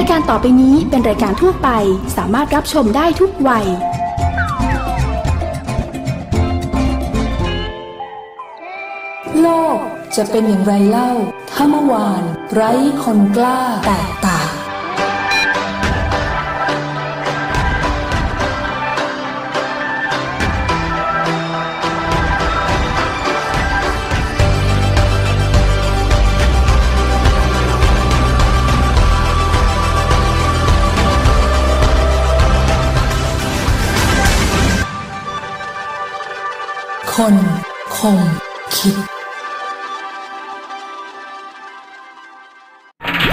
ายการต่อไปนี้เป็นรายการทั่วไป สามารถรับชมได้ทุกวัย โลกจะเป็นอย่างไรเล่า ถ้าเมื่อวาน ไร้คนกล้าแตกต่าง คนคงคิด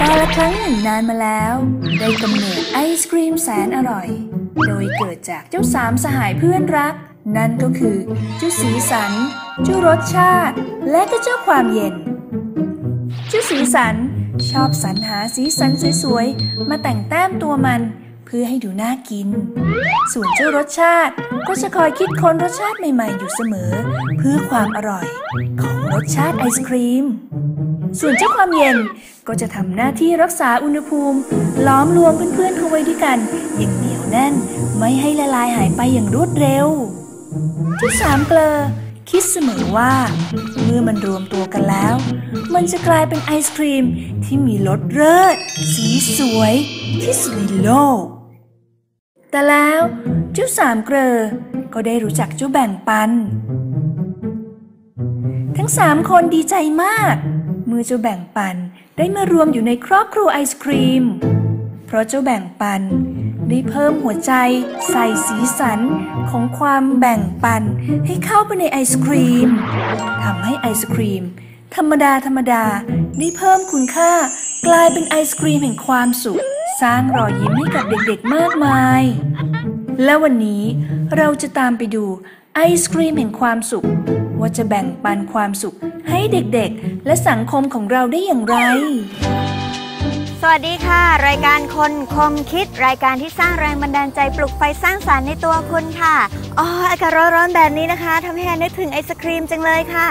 กาละครั้งหนึ่งนานมาแล้ว ได้กำเนิดไอศครีมแสนอร่อย โดยเกิดจากเจ้าสามสหายเพื่อนรัก นั่นก็คือเจ้าสีสันเจ้ารสชาติ และก็เจ้าความเย็นเจ้าสีสันชอบสรรหาสีสันสวยๆ มาแต่งแต้มตัวมัน เพื่อให้ดูน่ากิน ส่วนเจ้ารสชาติก็จะคอยคิดค้นรสชาติใหม่ๆอยู่เสมอ เพื่อความอร่อยของรสชาติไอศครีม ส่วนเจ้าความเย็นก็จะทำหน้าที่รักษาอุณหภูมิ ล้อมรวมเพื่อนๆเข้าไว้ด้วยกันอย่างเหนียวแน่น ไม่ให้ละลายหายไปอย่างรวดเร็วเจ้าสามเกลอคิดเสมอว่า เมื่อมันรวมตัวกันแล้ว มันจะกลายเป็นไอศครีมที่มีรสเลิศสีสวยที่สุดในโลก แต่แล้วเจ้าสามเกลอก็ได้รู้จักเจ้าแบ่งปัน ทั้งสามคนดีใจมาก เมื่อเจ้าแบ่งปันได้มารวมอยู่ในครอบครัวไอศครีม เพราะเจ้าแบ่งปันได้เพิ่มหัวใจใส่สีสันของความแบ่งปันให้เข้าไปในไอศครีมทำให้ไอศครีม ธรรมดาธรรมดาได้เพิ่มคุณค่ากลายเป็นไอศครีมแห่งความสุข สร้างรอยยิ้มให้กับเด็กๆมากมาย และวันนี้เราจะตามไปดูไอศครีมแห่งความสุข ว่าจะแบ่งปันความสุขให้เด็กๆ และสังคมของเราได้อย่างไร สวัสดีค่ะ รายการคนคมคิด รายการที่สร้างแรงบันดาลใจปลุกไฟสร้างสารรค์ในตัวคุณค่ะอ๋ออากาศร้อนๆแบบนี้นะคะทำให้นึกถึงไอศครีมจังเลยค่ะ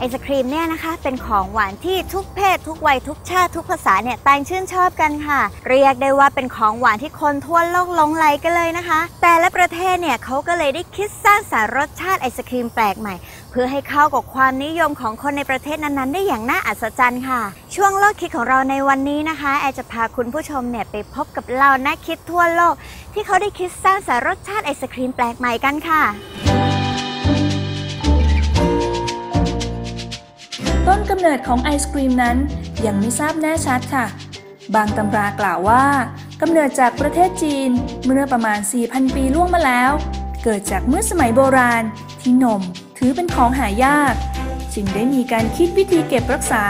ไอศครีมเนี่ยนะคะเป็นของหวานที่ทุกเพศ ทุกวัยทุกชาติทุกภาษาเนี่ยต่างชื่นชอบกันค่ะ เรียกได้ว่าเป็นของหวานที่คนทั่วโลกหลงไหลกันเลยนะคะ แต่ละประเทศเนี่ยเขาก็เลยได้คิดสร้างสารรสชาติไอศครีมแปลกใหม่ เพื่อให้เข้ากับความนิยมของคนในประเทศนั้นๆ ได้อย่างน่าอัศจรรย์ค่ะ ช่วงโลกคิดของเราในวันนี้นะคะแอจะพาคุณผู้ชมเนี่ยไปพบกับเหล่านักคิดทั่วโลก ที่เขาได้คิดสร้างสารรสชาติไอศครีมแปลกใหม่กันค่ะ ต้นกำเนิดของไอศครีมนั้น ยังไม่ทราบแน่ชัดค่ะ บางตำรากล่าวว่ากำเนิดจากประเทศจีนเมื่อประมาณ 4,000 ปีล่วงมาแล้ว เกิดจากเมื่อสมัยโบราณ ที่นมถือเป็นของหายาก จึงได้มีการคิดวิธีเก็บรักษา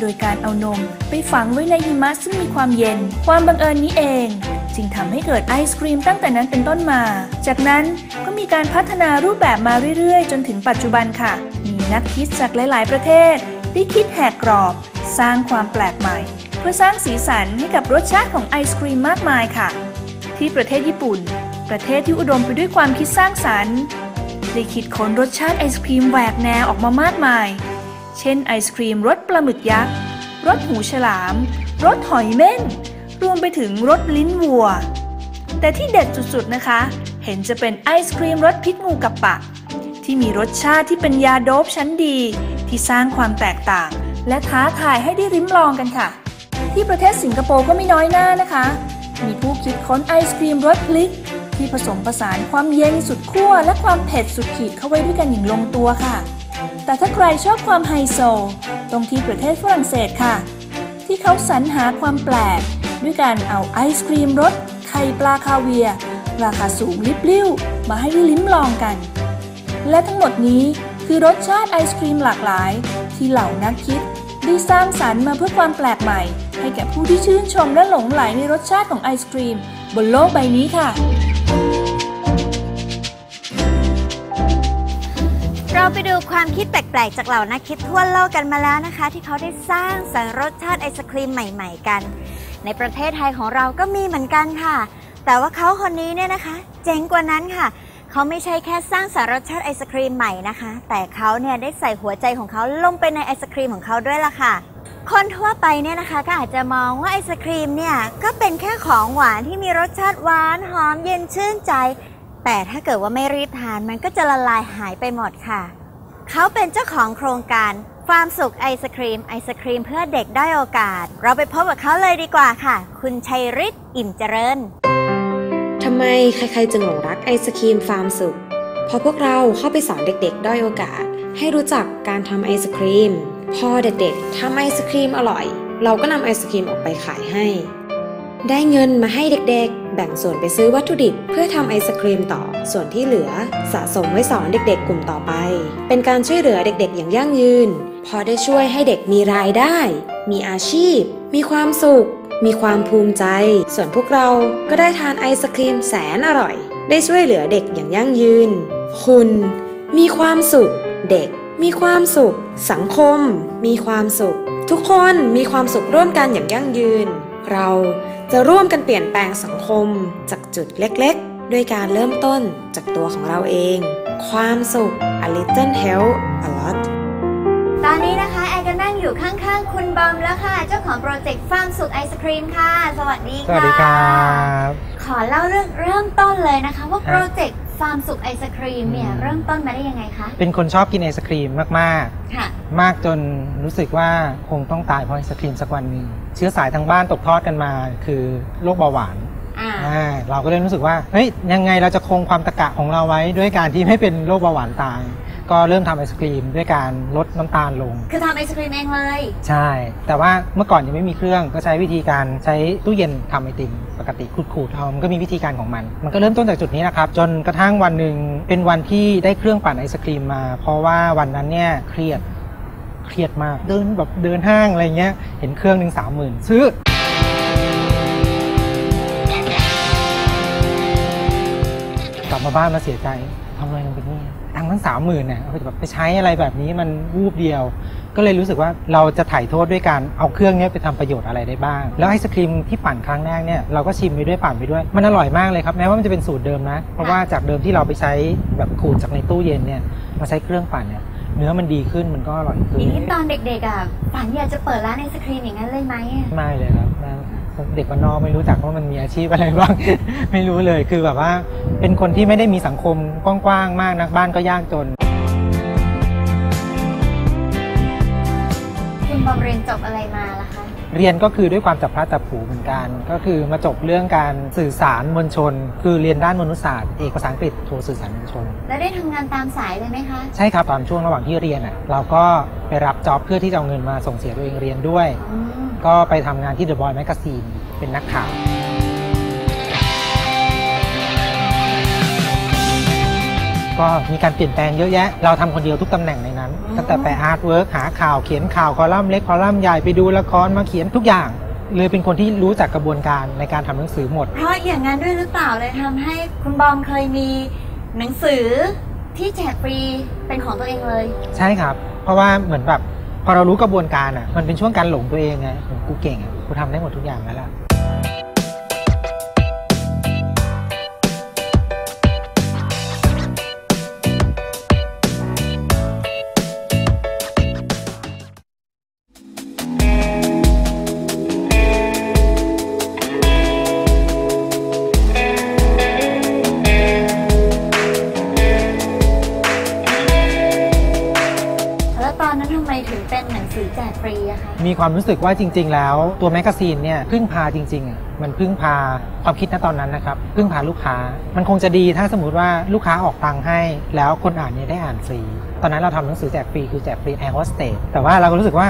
โดยการเอานมไปฝังไว้ในหิมะซึ่งมีความเย็น ความบังเอิญนี้เอง จึงทำให้เกิดไอศครีมตั้งแต่นั้นเป็นต้นมา จากนั้นก็มีการพัฒนารูปแบบมาเรื่อยๆ จนถึงปัจจุบันค่ะ นักคิดจากหลาย ๆ ประเทศ ได้คิดแหกกรอบ สร้างความแปลกใหม่ เพื่อสร้างสีสันให้กับรสชาติของไอศครีมมากมายค่ะ ที่ประเทศญี่ปุ่น ประเทศที่อุดมไปด้วยความคิดสร้างสรรค์ได้คิดค้นรสชาติไอศครีมแหวกแนวออกมามากมาย เช่นไอศครีมรสปลาหมึกยักษ์รสหูฉลามรสหอยเม่น รวมไปถึงรสลิ้นวัว แต่ที่เด็ดสุด ๆ นะคะ เห็นจะเป็นไอศครีมรสพิษงูกับปะ ที่มีรสชาติที่เป็นยาโดบชั้นดี ที่สร้างความแตกต่าง และท้าทายให้ได้ริมลองกันค่ะ ที่ประเทศสิงคโปร์ก็ไม่น้อยหน้านะคะ มีผู้คิดค้นไอศครีมรสพลิก ที่ผสมผสานความเย็นสุดขั้วและความเผ็ดสุดขีดเข้าไว้ด้วยกันอย่างลงตัวค่ะ แต่ถ้าใครชอบความไฮโซ ตรงที่ประเทศฝรั่งเศสค่ะ ที่เขาสรรหาความแปลก ด้วยการเอาไอศครีมรสไข่ปลาคาเวีย ราคาสูงลิบลิ่วมาให้ได้ลิ้มลองกัน และทั้งหมดนี้คือรสชาติไอศครีมหลากหลาย ที่เหล่านักคิดได้สร้างสรรค์มาเพื่อความแปลกใหม่ ให้แก่ผู้ที่ชื่นชมและหลงไหลในรสชาติของไอศครีม บนโลกใบนี้ค่ะ เราไปดูความคิดแปลกๆ จากเหล่านักคิดทั่วโลกกันมาแล้วนะคะ ที่เขาได้สร้างสรรค์รสชาติไอศครีมใหม่ ๆ กัน ในประเทศไทยของเราก็มีเหมือนกันค่ะ แต่ว่าเขาคนนี้เนี่ยนะคะ เจ๋งกว่านั้นค่ะ เขาไม่ใช่แค่สร้างสรรรสชาติไอศครีมใหม่นะคะ แต่เขาเนี่ยได้ใส่หัวใจของเขาลงไปในไอศครีมของเขาด้วยล่ะค่ะ คนทั่วไปเนี่ยนะคะก็อาจจะมองว่าไอศครีมเนี่ยก็เป็นแค่ของหวานที่มีรสชาติหวานหอมเย็นชื่นใจ แต่ถ้าเกิดว่าไม่รีบทานมันก็จะละลายหายไปหมดค่ะ เขาเป็นเจ้าของโครงการความสุขไอศครีมไอศครีมเพื่อเด็กได้โอกาส เราไปพบกับเขาเลยดีกว่าค่ะ คุณชัยฤทธิ์อิ่มเจริญ ทำไมใครๆจึงหลงรักไอศครีมฟาร์มสุขเพราะพวกเราเข้าไปสอนเด็กๆ ด้อยโอกาส ให้รู้จักการทำไอศครีม พอเด็กๆทำไอศครีมอร่อย เราก็นำไอศครีมออกไปขายให้ ได้เงินมาให้เด็กๆ แบ่งส่วนไปซื้อวัตถุดิบ เพื่อทำไอศครีมต่อ ส่วนที่เหลือสะสมไว้สอนเด็กๆ กลุ่มต่อไป เป็นการช่วยเหลือเด็กๆ อย่างยั่งยืน พอได้ช่วยให้เด็กมีรายได้ มีอาชีพ มีความสุข มีความภูมิใจ ส่วนพวกเราก็ได้ทานไอศครีมแสนอร่อย ได้ช่วยเหลือเด็กอย่างยั่งยืน คุณ มีความสุข เด็ก มีความสุข สังคม มีความสุข ทุกคนมีความสุขร่วมกันอย่างยั่งยืน เราจะร่วมกันเปลี่ยนแปลงสังคมจากจุดเล็กๆ ด้วยการเริ่มต้นจากตัวของเราเอง ความสุข a little help a lot ตอนนี้นะคะ อนก็นั่งอยู่ข้างๆ คุณบอมแล้วค่ะ เจ้าของโปรเจกต์ฟาร์มสุขไอศครีมค่ะ สวัสดีสค่ะวัสดีครับ ขอเล่าเรื่องเริ่มต้นเลยนะคะ ว่าฮะโปรเจกต์ฟาร์มสุขไอศครีมเนี่ยอืมเริ่มต้นมาได้ยังไงคะ เป็นคนชอบกินไอศครีมมากค่ะๆมากจนรู้สึกว่าคงต้องตายเพราะไอศครีมสักวันหนึ่งเชื้อสายทางบ้านตกทอดกันมา คือโรคเบาหวานอ่าอ่าเราก็เลยรู้สึกว่าเฮ้ยยังไงเราจะคงความตะกะของเราไว้ด้วยการที่ไม่เป็นโรคเบาหวานตาย ก็เริ่มทำไอศครีมด้วยการลดน้ำตาลลง คือทำไอศครีมเองเลยใช่ แต่ว่าเมื่อก่อนยังไม่มีเครื่องก็ใช้วิธีการใช้ตู้เย็นทำไอติมปกติขูดๆเอามันก็มีวิธีการของมัน มันก็เริ่มต้นจากจุดนี้นะครับจนกระทั่งวันหนึ่งเป็นวันที่ได้เครื่องปั่นไอศครีมมา เพราะว่าวันนั้นเนี่ยเครียดเครียดมากเดินแบบเดินห้างอะไรเงี้ยเห็นเครื่องหนึ่งสามหมื่นซื้อ กลับมาบ้านมาเสียใจ ทำอะไรลงไปเนี่ยตังค์ทั้งสามหมื่นเนี่ยเอาไปแบบไปใช้อะไรแบบนี้มันวูบเดียว ก็เลยรู้สึกว่าเราจะถ่ายโทษด้วยการเอาเครื่องเนี้ยไปทำประโยชน์อะไรได้บ้าง แล้วไอศครีมที่ปั่นครั้งแรกเนี่ยเราก็ชิมไปด้วยปั่นไปด้วย มันอร่อยมากเลยครับแม้ว่ามันจะเป็นสูตรเดิมนะ เพราะว่าจากเดิมที่เราไปใช้แบบขูดจากในตู้เย็นเนี่ยมาใช้เครื่องปั่นเนี่ยเนื้อมันดีขึ้นมันก็อร่อยขึ้นทีนี้ตอนเด็กๆอะฝันอยากจะเปิดร้านไอศครีมอย่างนั้นเลยไหมอะไม่เลยครับนะ เด็กบ้านนอกไม่รู้จักว่ามันมีอาชีพอะไรบ้าง ไม่รู้เลยคือแบบว่าเป็นคนที่ไม่ได้มีสังคมกว้างๆมากนักบ้านก็ยากจน คุณบอมเรียนจบอะไรมาล่ะคะ เรียนก็คือด้วยความจับพลัดจับผลูเหมือนกัน ก็คือมาจบเรื่องการสื่อสารมวลชน คือเรียนด้านมนุษยศาสตร์เอกภาษาอังกฤษโทสื่อสารมวลชน แล้วได้ทำงานตามสายเลยไหมคะ ใช่ครับตอนช่วงระหว่างที่เรียนอะเราก็ไปรับจ็อบเพื่อที่จะเอาเงินมาส่งเสียตัวเองเรียนด้วย อืม ก็ไปทำงานที่ The Boy Magazine เป็นนักข่าว ก็มีการเปลี่ยนแปลงเยอะแยะ เราทำคนเดียวทุกตำแหน่งในนั้น ตั้งแต่แปะอาร์ตเวิร์กหาข่าวเขียนข่าวคอลัมน์เล็กคอลัมน์ใหญ่ไปดูละครมาเขียนทุกอย่าง เลยเป็นคนที่รู้จักกระบวนการในการทำหนังสือหมด เพราะอย่างนั้นด้วยหรือเปล่าเลยทำให้คุณบอมเคยมีหนังสือที่แจกฟรีเป็นของตัวเองเลย ใช่ครับ เพราะว่าเหมือนแบบ พอเรารู้กระบวนการอะ มันเป็นช่วงการหลงตัวเองไงผมกูเก่งอะกูทำได้หมดทุกอย่างแล้วล่ะ คะมีความรู้สึกว่าจริง ๆ แล้วตัวแมกกาซีนเนี่ยพึ่งพาจริงๆอะมันพึ่งพาความคิดณตอนนั้นนะครับ พึ่งพาลูกค้า มันคงจะดีถ้าสมมติว่าลูกค้าออกตังค์ให้ แล้วคนอ่านเนี่ยได้อ่านฟรี ตอนนั้นเราทำหนังสือแจกฟรีคือแจกฟรีแอร์โฮสเตสแต่ว่าเราก็รู้สึกว่า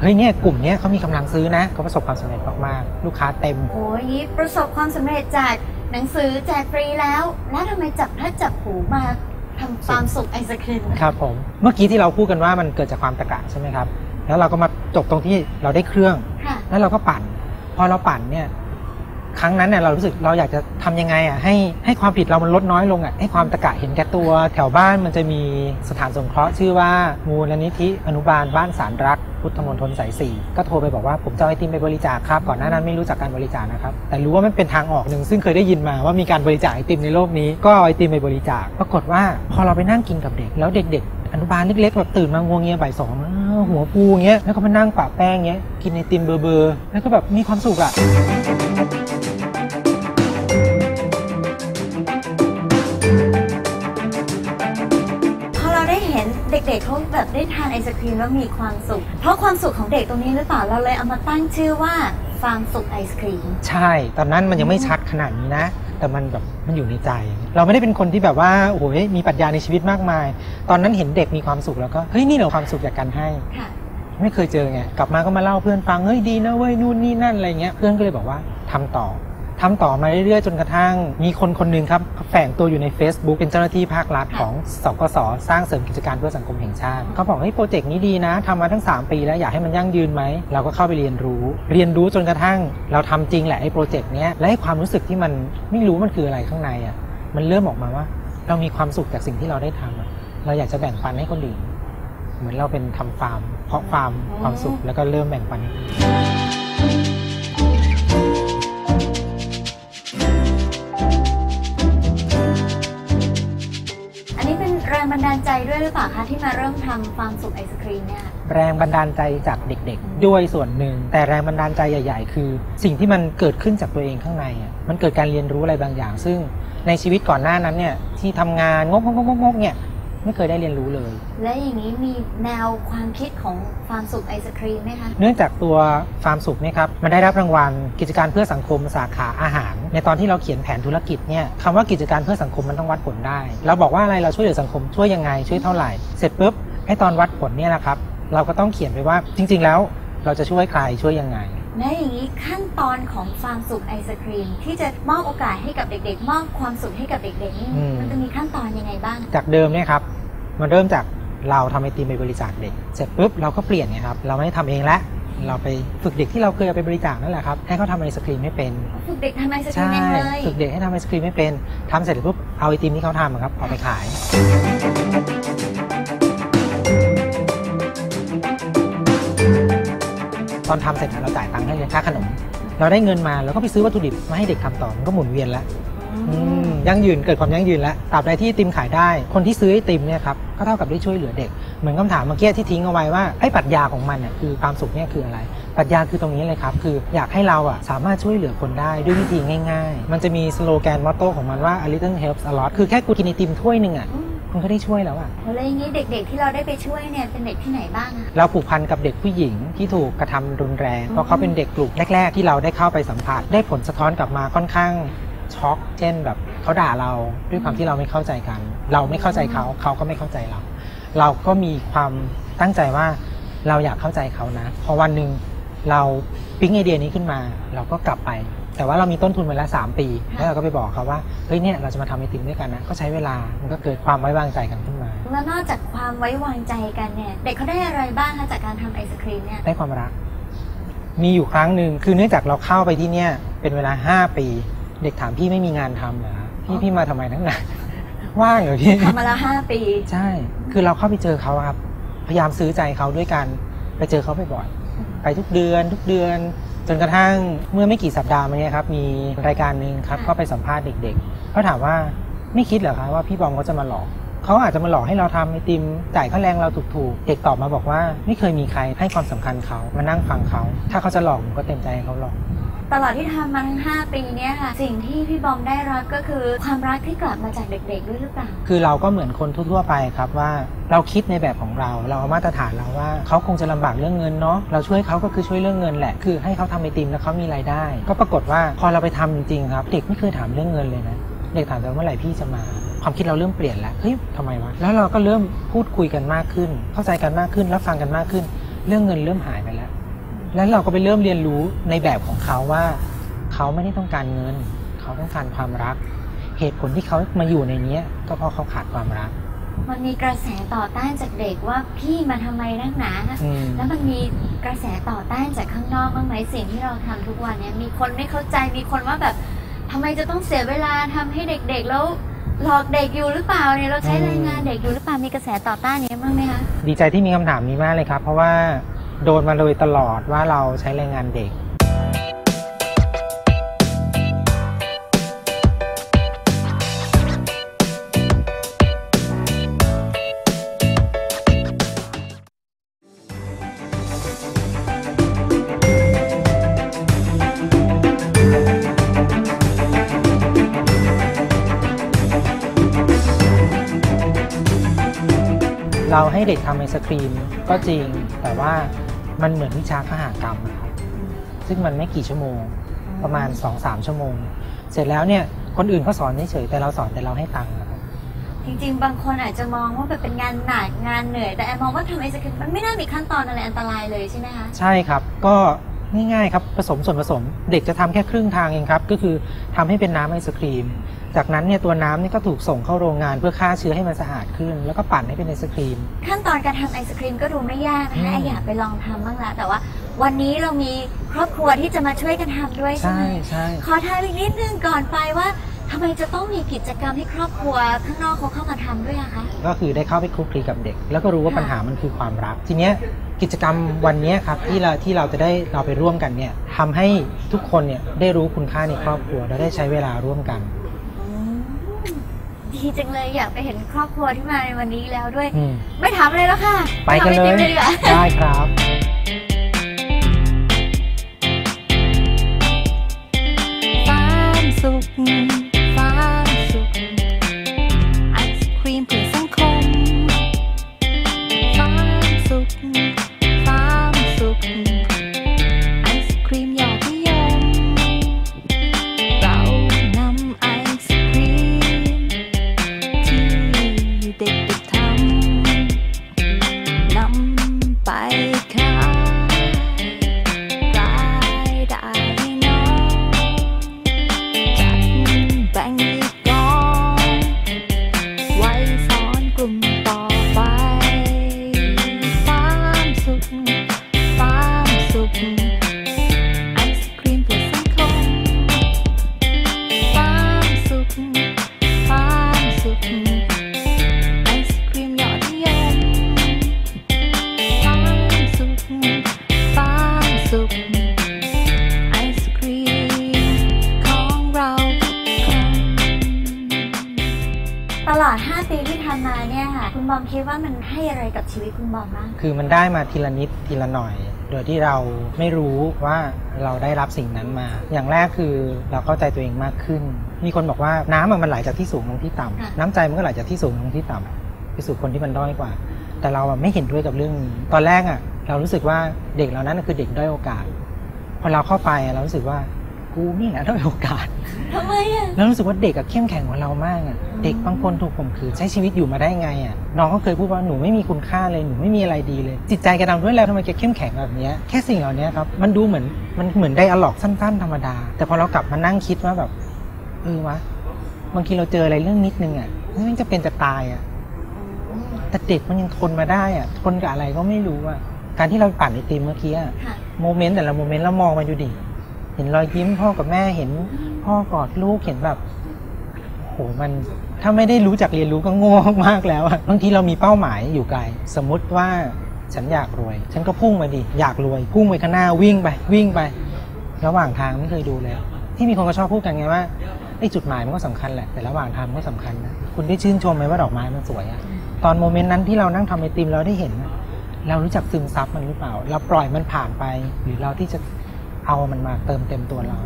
เฮ้ยเนี่ยกลุ่มเนี้ยเขามีกำลังซื้อนะเขาประสบความสำเร็จมากๆลูกค้าเต็มโอ้ยางนี้ประสบความสำเร็จจากหนังสือแจกฟรีแล้ว แล้วทำไมจับพลัดจับผลูมาทำความสุขไอศครีมอะครับผมเมื่อกี้ที่เราพูดกันว่ามันเกิดจากความตะกะใช่ไหมครับ แล้วเราก็มาจบตรงที่เราได้เครื่องค่ะแล้วเราก็ปั่น พอเราปั่นเนี่ยครั้งนั้นเนี่ยเรารู้สึกเราอยากจะทำยังไงอะให้ให้ความผิดเรามันลดน้อยลงอะให้ความตะกะเห็นแก่ตัวแถวบ้านมันจะมีสถานสงเคราะห์ชื่อว่ามูลนิธิอนุบาลบ้านสารรัก พุทธมณฑลสายสี่ก็โทรไปบอกว่าผมจะเอาไอติมไปบริจาคครับก่อนหน้านั้นไม่รู้จักการบริจาคนะครับแต่รู้ว่ามันเป็นทางออกหนึ่งซึ่งเคยได้ยินมาว่ามีการบริจาคไอติมในโลกนี้ ก็เอาไอติมไปบริจาคปรากฏว่าพอเราไปนั่งกินกับเด็ก แล้วเด็ก ๆ อนุบาลเล็กๆแบบตื่นมางวงเงียบ่ายสองเอออ หัวปูอย่างเงี้ยแล้วก็มานั่งปะแป้งเงี้ยกินไอติมเบอร์เบอร์แล้วก็แบบมีความสุขอะพอเราได้เห็นเด็กๆเขาแบบได้ทานไอศครีมแล้วมีความสุข เพราะความสุขของเด็กตรงนี้หรือเปล่าเราเลยเอามาตั้งชื่อว่าฟาร์มสุขไอศครีม ใช่ ตอนนั้นมันยังไม่ชัดขนาดนี้นะ แต่มันแบบมันอยู่ในใจ เราไม่ได้เป็นคนที่แบบว่าโอ้โหมีปรัชญาในชีวิตมากมาย ตอนนั้นเห็นเด็กมีความสุขแล้วก็เฮ้ยนี่เหรอความสุขจากการให้ค่ะไม่เคยเจอไงกลับมาก็มาเล่าเพื่อนฟังเฮ้ยดีนะเว้ยนู่นนี่นั่นอะไรเงี้ยเพื่อนก็เลยบอกว่าทำต่อ ทำต่อมาเรื่อยๆ จนกระทั่ง มีคนคนหนึ่งครับแฝงตัวอยู่ใน Facebook เป็นเจ้าหน้าที่ภาครัฐของสกสสร้างเสริมกิจการเพื่อสังคมแห่งชาติเขาบอกเฮ้ยโปรเจกต์นี้ดีนะทำมาทั้ง 3 ปีแล้วอยากให้มันยั่งยืนไหมเราก็เข้าไปเรียนรู้ เรียนรู้จนกระทั่ง เราทำจริงแหละไอ้โปรเจกต์เนี้ยและไอ้ความรู้สึกที่มันไม่รู้มันคืออะไรข้างในอะมันเริ่มออกมาว่า เรามีความสุขจากสิ่งที่เราได้ทำเราอยากจะแบ่งปันให้คนอื่นเหมือนเราเป็นทำฟาร์มเพาะฟาร์มความสุขแล้วก็เริ่มแบ่งปันให้คนอื่น ดาลใจด้วยหรือเปล่าคะที่มาเริ่มทำฟาร์มสุขไอศครีมเนี่ยแรงบันดาลใจจากเด็กๆ ด้วยส่วนหนึ่ง แต่แรงบันดาลใจใหญ่ ๆ คือ สิ่งที่มันเกิดขึ้นจากตัวเองข้างในอะมันเกิดการเรียนรู้อะไรบางอย่าง ซึ่งในชีวิตก่อนหน้านั้นเนี่ยที่ทำงานงกงกงกเนี่ย ไม่เคยได้เรียนรู้เลย และอย่างนี้มีแนวความคิดของฟาร์มสุขไอศครีมไหมคะ เนื่องจากตัวฟาร์มสุขเนี่ยครับมันได้รับรางวัลกิจการเพื่อสังคมสาขาอาหาร ในตอนที่เราเขียนแผนธุรกิจเนี่ยคำว่ากิจการเพื่อสังคมมันต้องวัดผลได้ เราบอกว่าอะไรเราช่วยเหลือสังคมช่วยยังไงช่วยเท่าไหร่เสร็จปุ๊บไอ้ตอนวัดผลเนี่ยแหละครับเราก็ต้องเขียนไปว่าจริง ๆ แล้วเราจะช่วยใครช่วยยังไง และอย่างนี้ขั้นตอนของฟาร์มสุขไอศครีม ที่จะมอบโอกาสให้กับเด็กๆ มอบความสุขให้กับเด็กๆนี่อืม มันจะมีขั้นตอนยังไงบ้าง จากเดิมเนี่ยครับมันเริ่มจากเราทำไอติมไปบริจาคเด็ก เสร็จปุ๊บเราก็เปลี่ยนไงครับเราไม่ได้ทำเองละเราไปฝึกเด็กที่เราเคยเอาไปบริจาคนั่นแหละครับให้เขาทำไอศครีมให้เป็นฝึกเด็กทำไอศครีมใช่เองเลย ฝึกเด็กให้ทำไอศครีมให้เป็นทำเสร็จปุ๊บเอาไอติมที่เขาทำอะครับเอาไปขาย ตอนทำเสร็จอะเราจ่ายตังค์ให้เลยค่าขนม เราได้เงินมาเราก็ไปซื้อวัตถุดิบมาให้เด็กทำต่อมันก็หมุนเวียนแล้วอืมยั่งยืนเกิดความยั่งยืนแล้วตราบใดที่ไอติมขายได้ คนที่ซื้อไอติมเนี่ยครับก็เท่ากับได้ช่วยเหลือเด็ก เหมือนคำถามเมื่อกี้ที่ทิ้งเอาไว้ว่าไอ้ปรัชญาของมันเนี่ยคือความสุขเนี่ยคืออะไรปรัชญาคือตรงนี้เลยครับ คืออยากให้เราอะสามารถช่วยเหลือคนได้ด้วยวิธีง่าย ๆ มันจะมีสโลแกนมอตโต้ของมันว่า a little helps a lot คือแค่กูกินไอติมถ้วยหนึ่งอะอื มมันก็ได้ช่วยแล้วอะแล้วอย่างนี้เด็กๆที่เราได้ไปช่วยเนี่ยเป็นเด็กที่ไหนบ้างอะเราผูกพันกับเด็กผู้หญิงที่ถูกกระทำรุนแรง เพราะเขาเป็นเด็กกลุ่มแรก ๆ ที่เราได้เข้าไปสัมผัส ได้ผลสะท้อนกลับมาค่อนข้างช็อก เช่นแบบเขาด่าเราด้วยความที่เราไม่เข้าใจกัน เราไม่เข้าใจเขาเขาก็ไม่เข้าใจเรา เราก็มีความตั้งใจว่าเราอยากเข้าใจเขานะ พอวันหนึ่งเราปิ๊งไอเดียนี้ขึ้นมา เราก็กลับไป แต่ว่าเรามีต้นทุนมาแล้วสามปี แล้วเราก็ไปบอกเขาว่าเฮ้ยเนี่ยเราจะมาทำไอติมด้วยกันนะ ก็ใช้เวลา มันก็เกิดความไว้วางใจกันขึ้นมา แล้วนอกจากความไว้วางใจกันเนี่ย เด็กเขาได้อะไรบ้างคะจากการทำไอศครีมเนี่ย ได้ความรัก มีอยู่ครั้งหนึ่งคือเนื่องจากเราเข้าไปที่เนี่ย เป็นเวลาห้าปี เด็กถามพี่ไม่มีงานทำเหรอพี่พี่มาทำไมทั้งนั้น ว่างเหรอพี่ ทำมาแล้วห้าปี ใช่ คือเราเข้าไปเจอเขาครับ พยายามซื้อใจเขาด้วยกัน ไปเจอเขาบ่อยๆไปทุกเดือนทุกเดือน จนกระทั่งเมื่อไม่กี่สัปดาห์มาเนี้ครับมีรายการหนึ่งครับค่ะก็ไปสัมภาษณ์เด็กๆเขาถามว่าไม่คิดเหรอคะว่าพี่บอมเขาจะมาหลอกเขาอาจจะมาหลอกให้เราทำไอติมจ่ายค่าแรงเราถูกๆ เด็กตอบมาบอกว่า ไม่เคยมีใครให้ความสำคัญเขามานั่งฟังเขา ถ้าเขาจะหลอกผมก็เต็มใจให้เขาหลอก ตลอดที่ทำมาทั้ง5ปีเนี่ยค่ะ สิ่งที่พี่บอมได้รับก็คือความรักที่กลับมาจากเด็กๆด้วยหรือเปล่า คือเราก็เหมือนคนทั่วๆไปครับว่าเราคิดในแบบของเรา เราเอามาตรฐานเราว่าเขาคงจะลำบากเรื่องเงินเนาะเราช่วยเขาก็คือช่วยเรื่องเงินแหละ คือให้เขาทำไอติมแล้วเขามีรายได้ ก็ปรากฏว่าพอเราไปทำจริงๆครับเด็กไม่เคยถามเรื่องเงินเลยนะเด็กถามแต่ว่าเมื่อไหร่พี่จะมา ความคิดเราเริ่มเปลี่ยนแล้วเฮ้ยทำไมวะแล้วเราก็เริ่มพูดคุยกันมากขึ้น เข้าใจกันมากขึ้นรับฟังกันมากขึ้น เรื่องเงินเริ่มหายไปแล้ว แล้วเราก็ไปเริ่มเรียนรู้ในแบบของเขาว่า เขาไม่ได้ต้องการเงิน เขาต้องการความรัก เหตุผลที่เขามาอยู่ในเนี้ยก็เพราะเขาขาดความรัก มันมีกระแสต่อต้านจากเด็กว่าพี่มาทำไมนักหนาอืมแล้วมันมีกระแสต่อต้านจากข้างนอกบ้างไหมสิ่งที่เราทำทุกวันเนี่ยมีคนไม่เข้าใจมีคนว่าแบบทำไมจะต้องเสียเวลาทำให้เด็กๆแล้วหลอกเด็กอยู่หรือเปล่าเนี่ยเราใช้แรงงานเด็กอยู่หรือเปล่ามีกระแสต่อต้านนี้บ้างไหมคะดีใจที่มีคำถามนี้มากเลยครับ เพราะว่า โดนมาโดยตลอดว่าเราใช้แรงงานเด็ก เราให้เด็กทำไอศครีมก็จริงแต่ว่า มันเหมือนวิชาขหากรรมอะครับซึ่งมันไม่กี่ชั่วโมงประมาณ2-3ชั่วโมง เสร็จแล้วเนี่ยคนอื่นเขาสอนเฉยๆแต่เราสอนแต่เราให้ตังค์นะครับจริงๆ บางคนอาจจะมองว่าแบบเป็นงานหนักงานเหนื่อย แต่แอมมองว่าทำไอศครีมมันไม่น่ามีขั้นตอนอะไรอันตรายเลยใช่ไหมคะใช่ครับก็ง่ายๆครับผสมส่วนผสมเด็กจะทำแค่ครึ่งทางเองครับก็คือทำให้เป็นน้ำไอศครีม จากนั้นเนี่ยตัวน้ำนี่ก็ถูกส่งเข้าโรงงานเพื่อฆ่าเชื้อให้มันสะอาดขึ้น แล้วก็ปั่นให้เป็นไอศครีม ขั้นตอนการทำไอศครีมก็ดูไม่ยากนะคะอืมแออยากไปลองทำบ้างละแต่ว่า วันนี้เรามีครอบครัวที่จะมาช่วยกันทำด้วยใช่ใช่ไหมใช่ขอทายอีกนิดนึงก่อนไปว่าทำไมจะต้องมีกิจกรรมให้ครอบครัวข้างนอกเขาเข้ามาทำด้วยอะคะ ก็คือได้เข้าไปคลุกคลีกับเด็ก แล้วก็รู้ว่าค่ะ ปัญหามันคือความรัก ทีเนี้ยกิจกรรมวันเนี้ยครับที่เราที่เราจะได้เราไปร่วมกันเนี่ยทำให้ทุกคนเนี่ยได้รู้คุณค่าในครอบครัวและได้ใช้เวลาร่วมกัน ดีจังเลยอยากไปเห็นครอบครัวที่มาในวันนี้แล้วด้วย อืม ไม่ถามเลยแล้วค่ะไปกันเลทำไอติยมดีกว่า ได้ครับ ความสุข คือมันได้มาทีละนิดทีละหน่อย โดยที่เราไม่รู้ว่าเราได้รับสิ่งนั้นมา อย่างแรกคือเราเข้าใจตัวเองมากขึ้น มีคนบอกว่าน้ำอะมันไหลจากที่สูงลงที่ต่ำค่ะน้ำใจมันก็ไหลจากที่สูงลงที่ต่ำไปสู่คนที่มันด้อยกว่า แต่เราอะไม่เห็นด้วยกับเรื่องนี้ ตอนแรกอะ เรารู้สึกว่าเด็กเหล่านั้นนะคือเด็กด้อยโอกาส พอเราเข้าไปอะเรารู้สึกว่า กูนี่แหละด้อยโอกาสทำไมอะแล้วรู้สึกว่าเด็กอะเข้มแข็งกว่าเรามากอะเด็กบางคนถูกข่มขืนใช้ชีวิตอยู่มาได้ไงอะน้องก็เคยพูดว่าหนูไม่มีคุณค่าเลยหนูไม่มีอะไรดีเลย จิตใจแกทำด้วยแล้วทำไมแกเข้มแข็งแบบเนี้ยแค่สิ่งเหล่านี้ครับมันดูเหมือนมันเหมือนไดอะล็อกสั้น ๆ ธรรมดา แต่พอเรากลับมานั่งคิดว่าแบบเออวะบางทีเราเจออะไรเรื่องนิดนึงอะมันจะเป็นจะตายอะแต่เด็กมันยังทนมาได้อะทนกับอะไรก็ไม่รู้อะการที่เราปั่นไอติมเมื่อกี้อะค่ะโมเมนต์แต่ละโมเมนต์แล้วมองมาดูดิ เห็นรอยยิ้มพ่อกับแม่เห็น พ่อกอดลูกเห็นแบบโหมันถ้าไม่ได้รู้จักเรียนรู้ก็โง่มากแล้วอะบางทีเรามีเป้าหมายอยู่ไกล สมมติว่าฉันอยากรวย ฉันก็พุ่งไปดิอยากรวย พุ่งไปข้างหน้าวิ่งไป วิ่งไประหว่างทางไม่เคยดูเลยที่มีคนก็ชอบพูดกันไงว่าไอ้จุดหมายมันก็สำคัญแหละแต่ระหว่างทางมันก็สำคัญนะคุณได้ชื่นชมไหมว่าดอกไม้มันสวยอะตอนโมเมนต์นั้นที่เรานั่งทำไอติมเราได้เห็น เรารู้จักซึมซับมันหรือเปล่า เราปล่อยมันผ่านไป หรือเราที่จะ เอามันมาเติมเต็มตัวเรา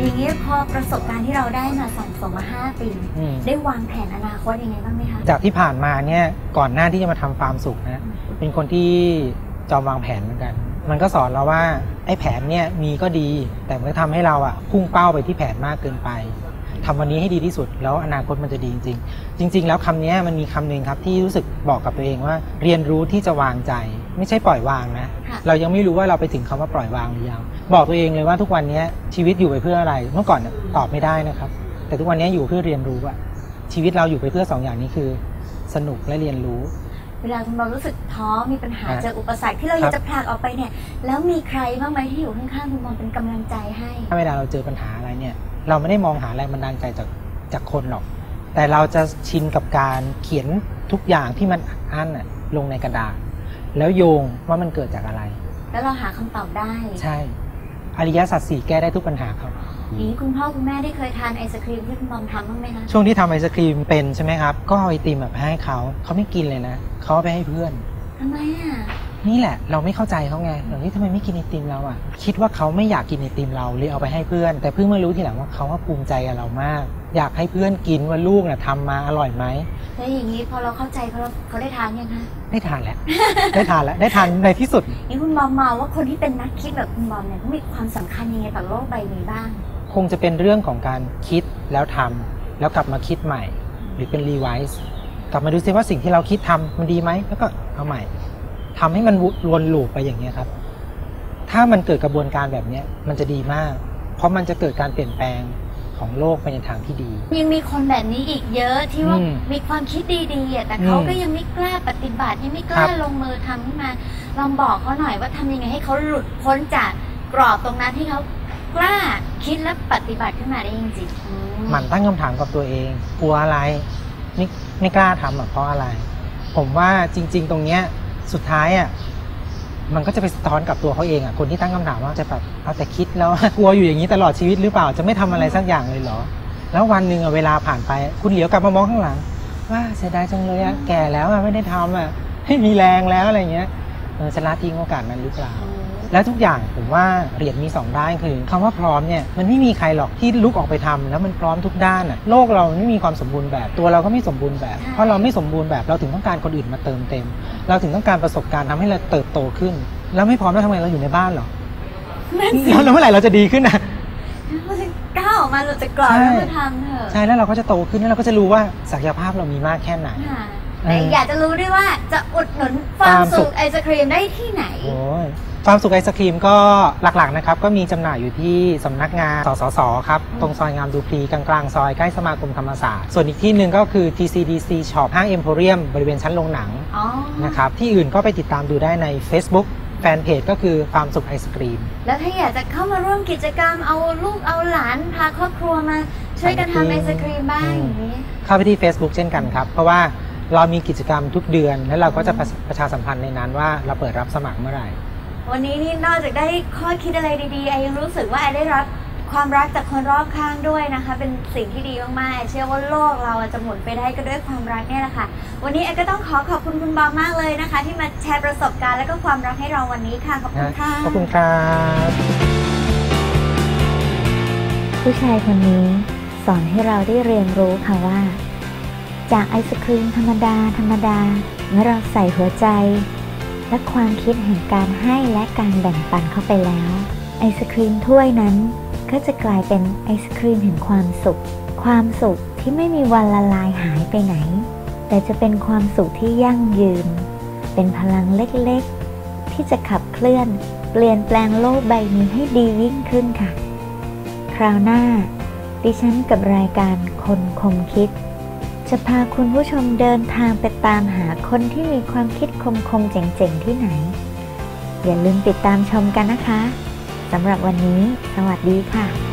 อย่างนี้พอประสบการณ์ที่เราได้มาสั่งสมมา 5 ปี อืม ได้วางแผนอนาคตยังไงบ้างไหมคะ จากที่ผ่านมาเนี่ยก่อนหน้าที่จะมาทำฟาร์มสุขนะ เป็นคนที่จอมวางแผนเหมือนกัน มันก็สอนเราว่าไอ้แผนเนี่ยมีก็ดี แต่มันก็ทำให้เราอะพุ่งเป้าไปที่แผนมากเกินไป ทำวันนี้ให้ดีที่สุด แล้วอนาคตมันจะดีจริง ๆ จริง ๆ แล้วคำเนี้ยมันมีคำหนึ่งครับที่รู้สึกบอกกับตัวเองว่า เรียนรู้ที่จะวางใจ ไม่ใช่ปล่อยวางนะค่ะเรายังไม่รู้ว่าเราไปถึงคำว่าปล่อยวางหรือยังบอกตัวเองเลยว่าทุกวันเนี้ยชีวิตอยู่ไปเพื่ออะไร เมื่อก่อนเนี่ยตอบไม่ได้นะครับ แต่ทุกวันเนี้ยอยู่เพื่อเรียนรู้อะชีวิตเราอยู่ไปเพื่อสองอย่างนี้คือ สนุกและเรียนรู้เวลาคุณบอมรู้สึกท้อมีปัญหาอะเจออุปสรรคที่เราอครัยากบจะผลักออกไปเนี่ย แล้วมีใครบ้างไหมที่อยู่ข้างๆคุณบอมเป็นกำลังใจให้ถ้าเวลาเราเจอปัญหาอะไรเนี่ย เราไม่ได้มองหาแรงบันดาลใจจากจากคนหรอก แต่เราจะชินกับการเขียนทุกอย่างที่มันอั้นน่ะลงในกระดาษ แล้วโยงว่ามันเกิดจากอะไร แล้วเราหาคำตอบได้ ใช่ อริยสัจสี่แก้ได้ทุกปัญหาครับอย่างนี้คุณพ่อคุณแม่ได้เคยทานไอศครีมที่คุณบอมทำบ้างไหมคะช่วงที่ทำไอศครีมเป็นใช่ไหมครับ ก็เอาไอติมแบบให้เขาเขาไม่กินเลยนะเขาเอาไปให้เพื่อนทำไมอะ นี่แหละ เราไม่เข้าใจเขาไงเราที่ทำไมไม่กินไอติมเราอะ คิดว่าเขาไม่อยากกินไอติมเราเลยเอาไปให้เพื่อน แต่เพิ่งมารู้ทีหลังว่าเขาว่าภูมิใจกับเรามาก อยากให้เพื่อนกินว่าลูกน่ะทำมาอร่อยไหมแล้วอย่างนี้พอเราเข้าใจเขาแล้วเขาได้ทานยังคะได้ทานแล้ว ได้ทานแล้ว ได้ทานในที่สุดนี่คุณบอมมองว่าคนที่เป็นนักคิดแบบคุณบอมเนี่ยเขามีความสำคัญยังไงต่อโลกใบนี้บ้าง คงจะเป็นเรื่องของการคิดแล้วทำแล้วกลับมาคิดใหม่ หรือเป็นรีไวซ์กลับมาดูซิว่าสิ่งที่เราคิดทำมันดีไหมแล้วก็เอาใหม่ ทำให้มันวนลูปไปอย่างเงี้ยครับ ถ้ามันเกิดกระบวนการแบบเนี้ยมันจะดีมาก เพราะมันจะเกิดการเปลี่ยนแปลงของโลกไปในทางที่ดี ยังมีคนแบบนี้อีกเยอะที่ว่าอืมมีความคิดดีๆอะแต่เขาอืมก็ยังไม่กล้าปฏิบัติยังไม่กคล้ารับลงมือทำขึ้นมา ลองบอกเขาหน่อยว่าทำยังไงให้เขาหลุดพ้นจากกรอบตรงนั้นที่เขากล้าคิดและปฏิบัติขึ้นมาได้จริงๆอืหมั่นตั้งคำถามกับตัวเองกลัวอะไรไม่ไม่กล้าทำอะเพราะอะไร ผมว่าจริง ๆ ตรงเนี้ย สุดท้ายอะมันก็จะไปสะท้อนกับตัวเขาเองอะคนที่ตั้งคำถามว่าจะแบบเอาแต่คิดแล้วกลัวอยู่อย่างนี้ตลอดชีวิตหรือเปล่าจะไม่ทำอะไรสักอย่างเลยเหรอ แล้ววันหนึ่งเวลาผ่านไป คุณเหลียวกลับมามองข้างหลัง ว่าเสียดายจังเลยอะแก่แล้วอะไม่ได้ทำอะไม่มีแรงแล้วอะไรเงี้ยเออจะละทิ้งโอกาสนั้นหรือเปล่า แล้วทุกอย่างผมว่าเหรียญมีสองด้านคือคำว่าพร้อมเนี่ยมันไม่มีใครหรอกที่ลุกออกไปทำแล้วมันพร้อมทุกด้านอะโลกเราไม่มีความสมบูรณ์แบบตัวเราก็ไม่สมบูรณ์แบบ เพราะเราไม่สมบูรณ์แบบเราถึงต้องการคนอื่นมาเติมเต็ม เราถึงต้องการประสบการณ์ทำให้เราเติบโตขึ้น แล้วไม่พร้อมแล้วทำไมเราอยู่ในบ้านเหรอนั่นสิแล้วแล้วเมื่อไหร่เราจะดีขึ้นอะเราจะก้าวออกมาเราจะกรอบใช่แล้วมาทำเถอะใช่แล้วเราก็จะโตขึ้นแล้วเราก็จะรู้ว่าศักยภาพเรามีมากแค่ไหนค่ะเออแต่อยากจะรู้ด้วยว่าจะอุดหนุนฟาร์มฟาร์มสุสุขขไอศครีมได้ที่ไหน โอ้ยฟาร์มสุขไอศครีมก็หลักๆนะครับก็มีจำหน่ายอยู่ที่สำนักงานสสสครับตรงซอยงามดูพลีกลางๆซอยใกล้สมาคมธรรมศาสตร์ส่วนอีกที่หนึ่งก็คือ TCDC Shop ห้าง Emporium บริเวณชั้นโรงหนังอ๋อนะครับที่อื่นก็ไปติดตามดูได้ใน Facebook แฟนเพจก็คือฟาร์มสุขไอศครีม แล้วถ้าอยากจะเข้ามาร่วมกิจกรรมเอาลูกเอาหลานพาครอบครัวมา ช่วยกันทำไอศครีมบ้างอย่างนี้เข้าไปที่ Facebook เช่นกันครับ เพราะว่าเรามีกิจกรรมทุกเดือน และเราก็จะประประชาสัมพันธ์ในนั้นว่าเราเปิดรับสมัครเมื่อไหร่ วันนี้นี่นอกจากได้ข้อคิดอะไรดีๆไอยังรู้สึกว่าไอได้รับความรักจากคนรอบข้างด้วยนะคะ เป็นสิ่งที่ดีมากๆไอเชื่อว่าโลกเราจะหมุนไปได้ก็ด้วยความรักเนี่ยแหละค่ะ วันนี้ไอก็ต้องขอขอบคุณคุณบอมมากเลยนะคะ ที่มาแชร์ประสบการณ์และก็ความรักให้เราวันนี้ค่ะขอบคุณค่ะขอบคุณครับผู้ชายคนนี้สอนให้เราได้เรียนรู้ค่ะว่า จากไอศครีมธรรมดาธรรมดาเมื่อเราใส่หัวใจ และความคิดแห่งการให้และการแบ่งปันเข้าไปแล้ว ไอศครีมถ้วยนั้น ก็จะกลายเป็นไอศครีมแห่งความสุข ความสุขที่ไม่มีวันละลายหายไปไหน แต่จะเป็นความสุขที่ยั่งยืน เป็นพลังเล็กๆ ที่จะขับเคลื่อน เปลี่ยนแปลงโลกใบนี้ให้ดียิ่งขึ้นค่ะ คราวหน้า ดิฉันกับรายการคนคมคิด จะพาคุณผู้ชมเดินทางไปตามหาคนที่มีความคิดคมคมเจ๋งๆที่ไหน อย่าลืมติดตามชมกันนะคะสำหรับวันนี้ สวัสดีค่ะ